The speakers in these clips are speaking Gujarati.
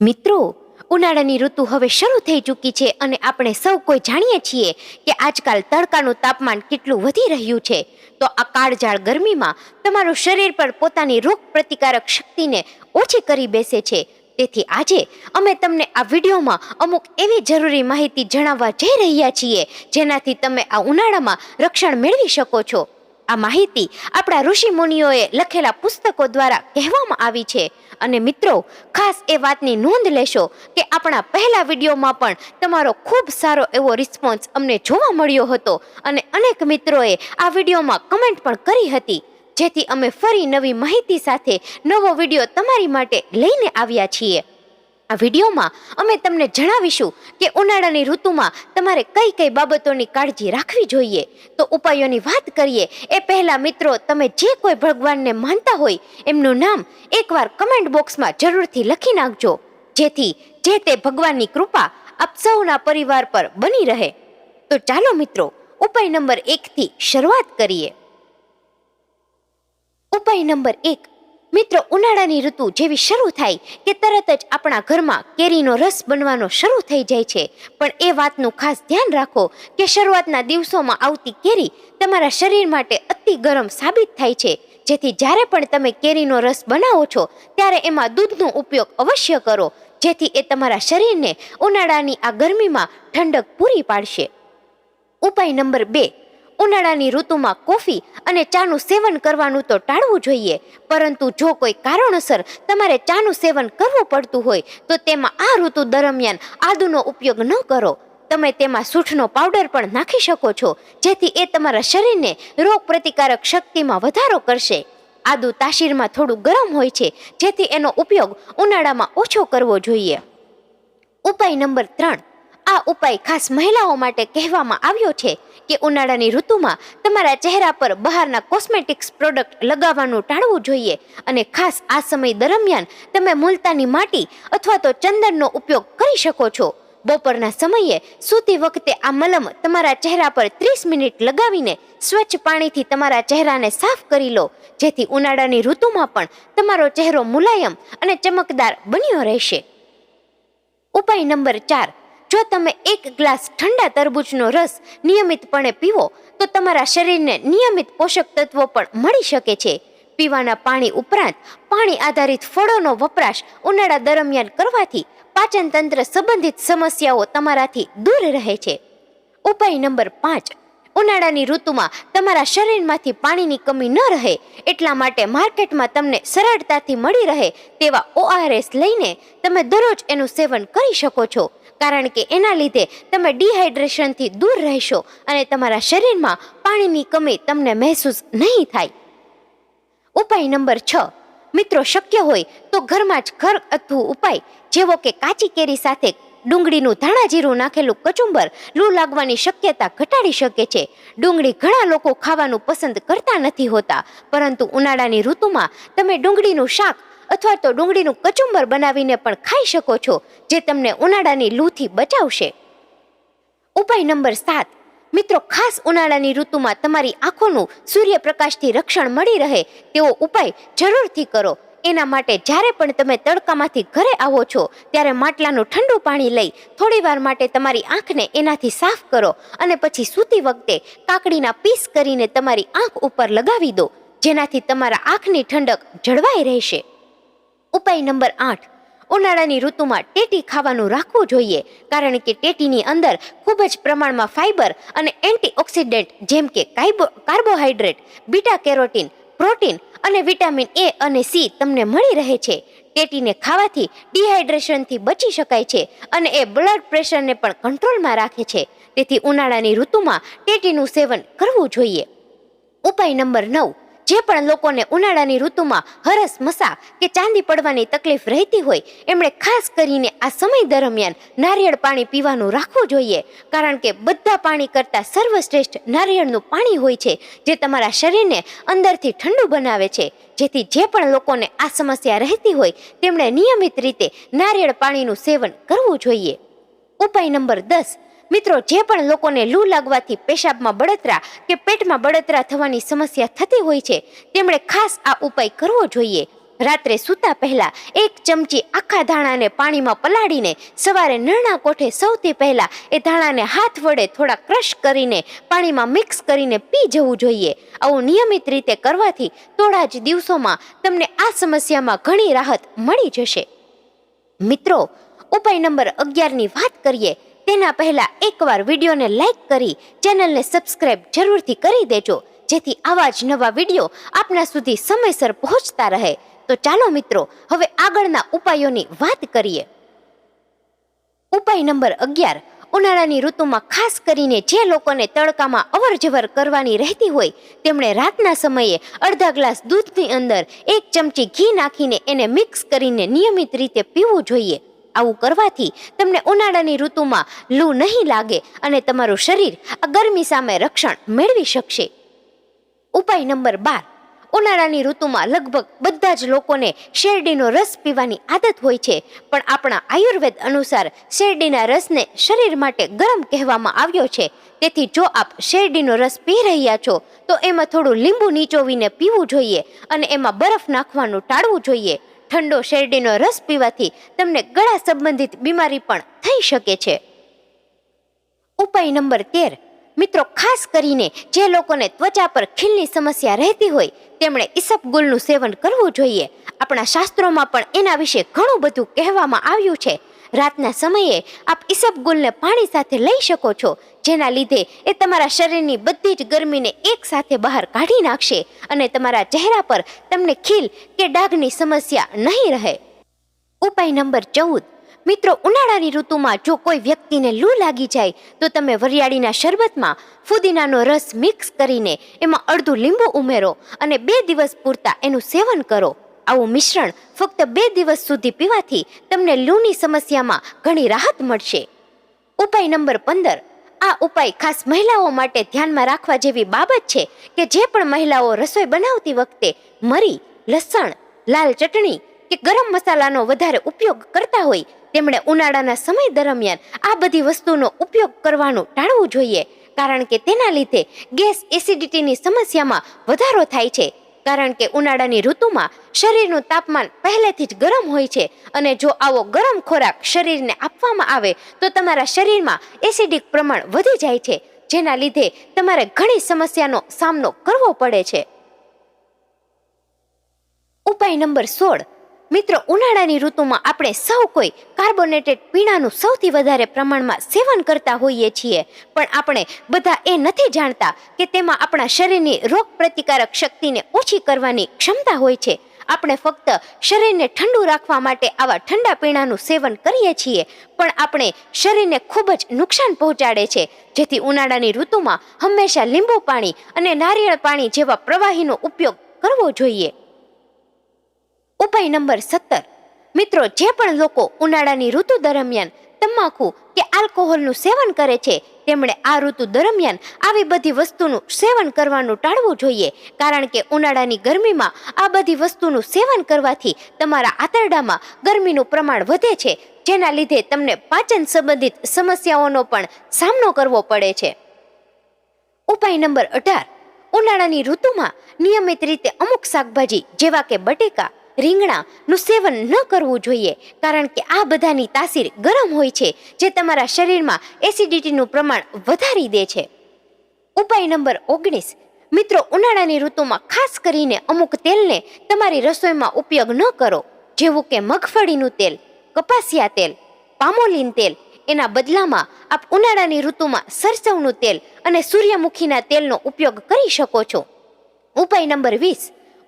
મિત્રો, ઉનાળાની ઋતુ હવે શરૂ થઈ ચૂકી છે અને આપણે સૌ કોઈ જાણીએ છીએ કે આજકાલ તડકાનું તાપમાન કેટલું વધી રહ્યું છે. તો આ કાળઝાળ ગરમીમાં તમારું શરીર પર પોતાની રોગ પ્રતિકારક શક્તિને ઓછી કરી બેસે છે. તેથી આજે અમે તમને આ વિડીયોમાં અમુક એવી જરૂરી માહિતી જણાવવા જઈ રહ્યા છીએ જેનાથી તમે આ ઉનાળામાં રક્ષણ મેળવી શકો છો. આ માહિતી આપણા ઋષિ મુનિઓએ લખેલા પુસ્તકો દ્વારા કહેવામાં આવી છે. અને મિત્રો, ખાસ એ વાતની નોંધ લેશો કે આપણા પહેલા વિડીયોમાં પણ તમારો ખૂબ સારો એવો રિસ્પોન્સ અમને જોવા મળ્યો હતો અને અનેક મિત્રોએ આ વિડીયોમાં કમેન્ટ પણ કરી હતી. જેથી અમે ફરી નવી માહિતી સાથે નવો વીડિયો તમારી માટે લઈને આવ્યા છીએ. આ વિડીયોમાં અમે તમને જણાવીશું કે ઉનાળાની ઋતુમાં તમારે કઈ કઈ બાબતોની કાળજી રાખવી જોઈએ. તો ઉપાયોની વાત કરીએ, એ પહેલા મિત્રો, તમે જે કોઈ ભગવાનને માનતા હોય, એમનું નામ એકવાર કમેન્ટ બોક્સમાં જરૂરથી લખી નાખજો. જેથી જે તે ભગવાનની કૃપા આપ સૌના પરિવાર પર બની રહે. તો ચાલો મિત્રો, ઉપાય નંબર એકથી શરૂઆત કરીએ. ઉપાય નંબર એક મિત્રો, ઉનાળાની ઋતુ જેવી શરૂ થાય કે તરત જ આપણા ઘરમાં કેરીનો રસ બનવાનો શરૂ થઈ જાય છે. પણ એ વાતનું ખાસ ધ્યાન રાખો કે શરૂઆતના દિવસોમાં આવતી કેરી તમારા શરીર માટે અતિ ગરમ સાબિત થાય છે. જેથી જ્યારે પણ તમે કેરીનો રસ બનાવો છો, ત્યારે એમાં દૂધનો ઉપયોગ અવશ્ય કરો, જેથી એ તમારા શરીરને ઉનાળાની આ ગરમીમાં ઠંડક પૂરી પાડશે. ઉપાય નંબર બે ઉનાળાની ઋતુમાં કોફી અને ચાનું સેવન કરવાનું તો ટાળવું જોઈએ. પરંતુ જો કોઈ કારણોસર તમારે ચાનું સેવન કરવું પડતું હોય, તો તેમાં આ ઋતુ દરમિયાન આદુનો ઉપયોગ ન કરો. તમે તેમાં સૂંઠનો પાવડર પણ નાખી શકો છો, જેથી એ તમારા શરીરને રોગ પ્રતિકારક શક્તિમાં વધારો કરશે. આદુ તાસીરમાં થોડું ગરમ હોય છે, જેથી એનો ઉપયોગ ઉનાળામાં ઓછો કરવો જોઈએ. ઉપાય નંબર ત્રણ. આ ઉપાય ખાસ મહિલાઓ માટે કહેવામાં આવ્યો છે કે ઉનાળાની ઋતુમાં તમારા ચહેરા પર બહારના કોસ્મેટિક્સ પ્રોડક્ટ લગાવવાનું ટાળવું જોઈએ અને ખાસ આ સમય દરમિયાન તમે મુલતાની માટી અથવા તો ચંદનનો ઉપયોગ કરી શકો છો. બપોરના સમયે સૂતી વખતે આ મલમ તમારા ચહેરા પર ત્રીસ મિનિટ લગાવીને સ્વચ્છ પાણીથી તમારા ચહેરાને સાફ કરી લો, જેથી ઉનાળાની ઋતુમાં પણ તમારો ચહેરો મુલાયમ અને ચમકદાર બન્યો રહેશે. ઉપાય નંબર ચાર જો તમે એક ગ્લાસ ઠંડા તરબૂચનો રસ નિયમિતપણે પીવો, તો તમારા શરીરને નિયમિત પોષક તત્વો પણ મળી શકે છે. પીવાના પાણી ઉપરાંત પાણી આધારિત ફળોનો વપરાશ ઉનાળા દરમિયાન કરવાથી પાચન તંત્ર સંબંધિત સમસ્યાઓ તમારાથી દૂર રહે છે. ઉપાય નંબર પાંચ. ઉનાળાની ઋતુમાં તમારા શરીરમાંથી પાણીની કમી ન રહે, એટલા માટે માર્કેટમાં તમને સરળતાથી મળી રહે તેવા ઓઆરએસ લઈને તમે દરરોજ એનું સેવન કરી શકો છો. કારણ કે એના લીધે તમે ડિહાઇડ્રેશનથી દૂર રહેશો અને તમારા શરીરમાં પાણીની કમી તમને મહેસૂસ નહીં થાય. ઉપાય નંબર છ. મિત્રો, શક્ય હોય તો ઘરમાં જ ઘર અથવું ઉપાય, જેવો કે કાચી કેરી સાથે ડુંગળીનું ધાણા જીરું નાખેલું કચુંબર લૂ લાગવાની શક્યતા ઘટાડી શકે છે. ડુંગળી ઘણા લોકો ખાવાનું પસંદ કરતા નથી હોતા, પરંતુ ઉનાળાની ઋતુમાં તમે ડુંગળીનું શાક અથવા તો ડુંગળીનું કચુંબર બનાવીને પણ ખાઈ શકો છો, જે તમને ઉનાળાની લૂથી બચાવશે. ઉપાય નંબર સાત. મિત્રો, ખાસ ઉનાળાની ઋતુમાં તમારી આંખોનું સૂર્યપ્રકાશથી રક્ષણ મળી રહે તેવો ઉપાય જરૂરથી કરો. એના માટે જ્યારે પણ તમે તડકામાંથી ઘરે આવો છો, ત્યારે માટલાનું ઠંડુ પાણી લઈ થોડી વાર માટે તમારી આંખને એનાથી સાફ કરો અને પછી સૂતી વખતે કાકડીના પીસ કરીને તમારી આંખ ઉપર લગાવી દો, જેનાથી તમારા આંખની ઠંડક જળવાઈ રહેશે. ઉપાય નંબર આઠ. ઉનાળાની ઋતુમાં ટેટી ખાવાનું રાખવું જોઈએ, કારણ કે ટેટીની અંદર ખૂબ જ પ્રમાણમાં ફાઇબર અને એન્ટીઓક્સિડન્ટ જેમ કે કાર્બોહાઈડ્રેટ, બીટા કેરોટીન, પ્રોટીન અને વિટામિન એ અને સી તમને મળી રહે છે. ટેટીને ખાવાથી ડિહાઇડ્રેશનથી બચી શકાય છે અને એ બ્લડ પ્રેશરને પણ કંટ્રોલમાં રાખે છે. તેથી ઉનાળાની ઋતુમાં ટેટીનું સેવન કરવું જોઈએ. ઉપાય નંબર નવ. જે પણ લોકોને ઉનાળાની ઋતુમાં હરસ મસા કે ચાંદી પડવાની તકલીફ રહેતી હોય, એમણે ખાસ કરીને આ સમય દરમિયાન નારિયેળ પાણી પીવાનું રાખવું જોઈએ. કારણ કે બધા પાણી કરતાં સર્વશ્રેષ્ઠ નારિયેળનું પાણી હોય છે, જે તમારા શરીરને અંદરથી ઠંડુ બનાવે છે. જેથી જે પણ લોકોને આ સમસ્યા રહેતી હોય, તેમણે નિયમિત રીતે નારિયેળ પાણીનું સેવન કરવું જોઈએ. ઉપાય નંબર દસ મિત્રો, જે પણ લોકોને લૂ લાગવાથી પેશાબમાં બળતરા કે પેટમાં બળતરા થવાની સમસ્યા થતી હોય છે, તેમણે ખાસ આ ઉપાય કરવો જોઈએ. રાત્રે સૂતા પહેલા એક ચમચી આખા ધાણાને પાણીમાં પલાળીને સવારે નરણા કોઠે સૌથી પહેલા એ ધાણાને હાથ વડે થોડા ક્રશ કરીને પાણીમાં મિક્સ કરીને પી જવું જોઈએ. આવું નિયમિત રીતે કરવાથી થોડા જ દિવસોમાં તમને આ સમસ્યામાં ઘણી રાહત મળી જશે. મિત્રો, ઉપાય નંબર અગિયારની વાત કરીએ તેના પહેલા એકવાર વિડીયોને લાઈક કરી ચેનલને સબસ્ક્રાઇબ જરૂરથી કરી દેજો. જેથી આવા જ નવા વીડિયો આપના સુધી સમયસર પહોંચતા રહે. તો ચાલો મિત્રો, હવે આગળના ઉપાયોની વાત કરીએ. ઉપાય નંબર અગિયાર. ઉનાળાની ઋતુમાં ખાસ કરીને જે લોકોને તડકામાં અવરજવર કરવાની રહેતી હોય, તેમણે રાતના સમયે અડધા ગ્લાસ દૂધની અંદર એક ચમચી ઘી નાખીને એને મિક્સ કરીને નિયમિત રીતે પીવું જોઈએ. આવું કરવાથી તમને ઉનાળાની ઋતુમાં લૂ નહીં લાગે અને તમારું શરીર આ ગરમી સામે રક્ષણ મેળવી શકશે. ઉપાય નંબર બાર. ઉનાળાની ઋતુમાં લગભગ બધા જ લોકોને શેરડીનો રસ પીવાની આદત હોય છે, પણ આપણા આયુર્વેદ અનુસાર શેરડીના રસને શરીર માટે ગરમ કહેવામાં આવ્યો છે. તેથી જો આપ શેરડીનો રસ પી રહ્યા છો, તો એમાં થોડું લીંબુ નીચોવીને પીવું જોઈએ અને એમાં બરફ નાખવાનું ટાળવું જોઈએ. ઠંડો શેરડીનો રસ પીવાથી તમને ગળા સંબંધિત બીમારી પણ થઈ શકે છે. ઉપાય નંબર તેર. મિત્રો, ખાસ કરીને જે લોકોને ત્વચા પર ખીલની સમસ્યા રહેતી હોય, તેમણે ઈસબગુલનું સેવન કરવું જોઈએ. આપણા શાસ્ત્રોમાં પણ એના વિશે ઘણું બધું કહેવામાં આવ્યું છે. રાતના સમયે આપ ઈસબગુલને પાણી સાથે લઈ શકો છો. જેના લીધે એ તમારા શરીરની બધી જ ગરમીને એકસાથે બહાર કાઢી નાખશે અને તમારા ચહેરા પર તમને ખીલ કે ડાઘની સમસ્યા નહીં રહે. ઉપાય નંબર ચૌદ. મિત્રો, ઉનાળાની ઋતુમાં જો કોઈ વ્યક્તિને લૂ લાગી જાય, તો તમે વરિયાળીના શરબતમાં ફુદીનાનો રસ મિક્સ કરીને એમાં અડધું લીંબુ ઉમેરો અને બે દિવસ પૂરતા એનું સેવન કરો. આવું મિશ્રણ ફક્ત બે દિવસ સુધી પીવાથી તમને લૂની સમસ્યામાં ઘણી રાહત મળશે. ઉપાય નંબર પંદર. આ ઉપાય ખાસ મહિલાઓ માટે ધ્યાનમાં રાખવા જેવી બાબત છે કે જે પણ મહિલાઓ રસોઈ બનાવતી વખતે મરી, લસણ, લાલ ચટણી કે ગરમ મસાલાનો વધારે ઉપયોગ કરતા હોય, તેમણે ઉનાળાના સમય દરમિયાન આ બધી વસ્તુનો ઉપયોગ કરવાનું ટાળવું જોઈએ, કારણ કે તેના લીધે ગેસ એસિડિટીની સમસ્યામાં વધારો થાય છે. કારણ કે ઉનાળાની ઋતુમાં શરીરનું તાપમાન પહેલેથી જ ગરમ હોય છે અને જો આવો ગરમ ખોરાક શરીરને આપવામાં આવે તો તમારા શરીરમાં એસિડિક પ્રમાણ વધી જાય છે, જેના લીધે તમારે ઘણી સમસ્યાનો સામનો કરવો પડે છે. ઉપાય નંબર સોળ. મિત્રો, ઉનાળાની ઋતુમાં આપણે સૌ કોઈ કાર્બોનેટેડ પીણાનું સૌથી વધારે પ્રમાણમાં સેવન કરતા હોઈએ છીએ. પણ આપણે બધા એ નથી જાણતા કે તેમાં આપણા શરીરની રોગ પ્રતિકારક શક્તિને ઓછી કરવાની ક્ષમતા હોય છે. આપણે ફક્ત શરીરને ઠંડુ રાખવા માટે આવા ઠંડા પીણાનું સેવન કરીએ છીએ, પણ આપણે શરીરને ખૂબ જ નુકસાન પહોંચાડે છે. જેથી ઉનાળાની ઋતુમાં હંમેશા લીંબુ પાણી અને નારિયેળ પાણી જેવા પ્રવાહીનો ઉપયોગ કરવો જોઈએ. ઉપાય નંબર સત્તર. મિત્રો, જે પણ લોકો ઉનાળાની ઋતુ દરમિયાન તમાકુ કે આલ્કોહોલનું સેવન કરે છે, તેમણે આ ઋતુ દરમિયાન આવી બધી વસ્તુનું સેવન કરવાનું ટાળવું જોઈએ. કારણ કે ઉનાળાની ગરમીમાં આ બધી વસ્તુનું સેવન કરવાથી તમારા આંતરડામાં ગરમીનું પ્રમાણ વધે છે, જેના લીધે તમને પાચન સંબંધિત સમસ્યાઓનો પણ સામનો કરવો પડે છે. ઉપાય નંબર અઢાર. ઉનાળાની ઋતુમાં નિયમિત રીતે અમુક શાકભાજી, જેવા કે બટેકા રીંગણાનું સેવન ન કરવું જોઈએ, કારણ કે આ બધાની તાસીર ગરમ હોય છે, જે તમારા શરીરમાં એસિડિટીનું પ્રમાણ વધારી દે છે. ઉપાય નંબર ઓગણીસ. મિત્રો, ઉનાળાની ઋતુમાં ખાસ કરીને અમુક તેલને તમારી રસોઈમાં ઉપયોગ ન કરો, જેવું કે મગફળીનું તેલ, કપાસિયા તેલ, પામોલીન તેલ. એના બદલામાં આપ ઉનાળાની ઋતુમાં સરસવનું તેલ અને સૂર્યમુખીના તેલનો ઉપયોગ કરી શકો છો. ઉપાય નંબર વીસ.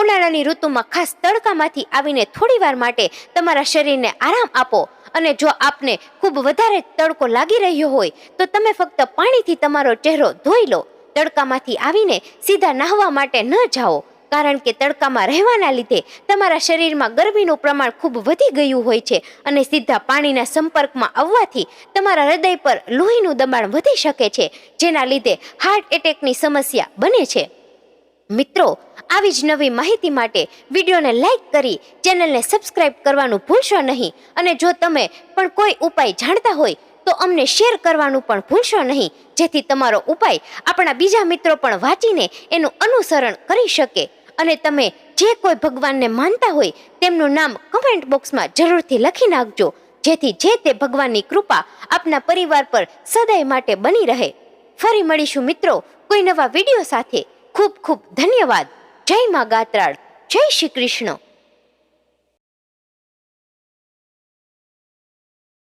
ઉનાળાની ઋતુમાં ખાસ તડકામાંથી આવીને થોડીવાર માટે તમારા શરીરને આરામ આપો. અને જો આપને ખૂબ વધારે તડકો લાગી રહ્યો હોય, તો તમે ફક્ત પાણીથી તમારો ચહેરો ધોઈ લો. તડકામાંથી આવીને સીધા નાહવા માટે ન જાઓ. કારણ કે તડકામાં રહેવાના લીધે તમારા શરીરમાં ગરમીનું પ્રમાણ ખૂબ વધી ગયું હોય છે અને સીધા પાણીના સંપર્કમાં આવવાથી તમારા હૃદય પર લોહીનું દબાણ વધી શકે છે, જેના લીધે હાર્ટ એટેકની સમસ્યા બને છે. મિત્રો આવી જ નવી માહિતી માટે વિડીયોને લાઇક કરી ચેનલને સબસ્ક્રાઇબ કરવાનું ભૂલશો નહીં અને જો તમે પણ કોઈ ઉપાય જાણતા હોય તો અમને શેર કરવાનું પણ ભૂલશો નહીં, જેથી તમારો ઉપાય આપણા બીજા મિત્રો પણ વાંચીને એનું અનુસરણ કરી શકે. અને તમે જે કોઈ ભગવાનને માનતા હોય તેમનું નામ કમેન્ટ બોક્સમાં જરૂરથી લખી નાખજો, જેથી જે તે ભગવાનની કૃપા આપના પરિવાર પર સદાય માટે બની રહે. ફરી મળીશું મિત્રો કોઈ નવા વીડિયો સાથે. ખૂબ ખૂબ ધન્યવાદ. જય મા ગાત્રાળ. જય શ્રી કૃષ્ણ.